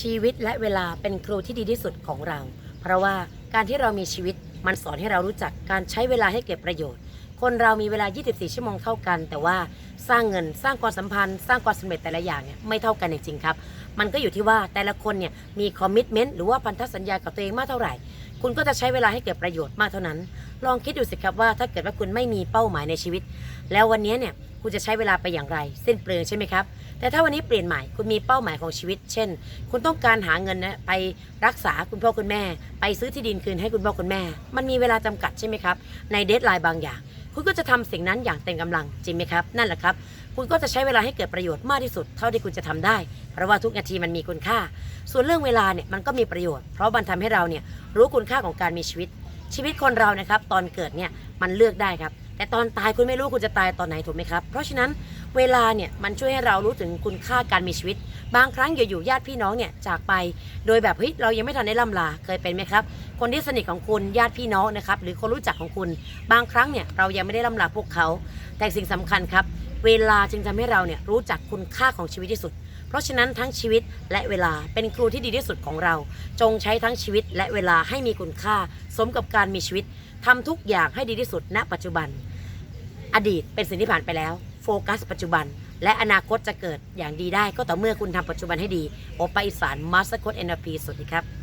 ชีวิตและเวลาเป็นครูที่ดีที่สุดของเรา เพราะว่าการที่เรามีชีวิตมันสอนให้เรารู้จักการใช้เวลาให้เก็บประโยชน์ คนเรามีเวลา 24 ชั่วโมงเท่ากัน แต่ว่าสร้างเงินสร้างความสัมพันธ์ สร้างความสำเร็จแต่ละอย่างเนี่ยไม่เท่ากันจริงๆครับ มันก็อยู่ที่ว่าแต่ละคนเนี่ยมีคอมมิชเมนต์หรือว่าพันธสัญญากับตัวเองมากเท่าไหร่ คุณก็จะใช้เวลาให้เกิดประโยชน์มากเท่านั้น ลองคิดดูสิครับว่าถ้าเกิดว่าคุณไม่มีเป้าหมายในชีวิต แล้ววันนี้เนี่ยคุณจะใช้เวลาไปอย่างไรสิ้นเปลืองใช่ไหมครับ แต่ถ้าวันนี้เปลี่ยนใหม่คุณมีเป้าหมายของชีวิต เช่น คุณต้องการหาเงินนะไปรักษาคุณพ่อคุณแม่ ไปซื้อที่ดินคืนให้คุณพ่อคุณแม่ มันมีเวลาจำกัดใช่ไหมครับ ในเดทไลน์บางอย่าง คุณก็จะทำสิ่งนั้นอย่างเต็มกำลังจริงไหมครับ นั่นแหละครับ คุณก็จะใช้เวลาให้เกิดประโยชน์มากที่สุดเท่าที่คุณจะทำได้ เพราะว่าทุกนาทีมันมีคุณค่า ส่วนเรื่องเวลาเนี่ยมันก็มีประโยชน์ เพราะมันทำให้เราเนี่ยรู้คุณค่าของการมีชีวิต ชีวิตคนเรานะครับตอนเกิดเนี่ยมันเลือกได้ครับ แต่ตอนตายคุณไม่รู้คุณจะตายตอนไหนถูกไหมครับ เพราะฉะนั้นเวลาเนี่ยมันช่วยให้เรารู้ถึงคุณค่าการมีชีวิต บางครั้งอยู่ๆญาติพี่น้องเนี่ยจากไป โดยแบบเฮ้ยเรายังไม่ทันได้ล่ำลาเคยเป็นไหมครับ คนที่สนิทของคุณญาติพี่น้องนะครับหรือคนรู้จักของคุณ บางครั้งเนี่ยเรายังไม่ได้ล่ำลาพวกเขา แต่สิ่งสำคัญครับ เวลาจึงทำให้เราเนี่ยรู้จักคุณค่าของชีวิตที่สุด เพราะฉะนั้นทั้งชีวิตและเวลาเป็นครูที่ดีที่สุดของเรา จงใช้ทั้งชีวิตและเวลาให้มีคุณค่า สมกับการมีชีวิตทำทุกอย่างให้ดีที่สุด ณ ปัจจุบัน อดีตเป็นสิ่งที่ผ่านไปแล้ว โฟกัส ปัจจุบัน และอนาคตจะเกิดอย่างดีได้ก็ต่อเมื่อคุณทำปัจจุบันให้ดีโอปาอิสานมาสเตอร์โค้ดเอ็นพีสวัสดีครับ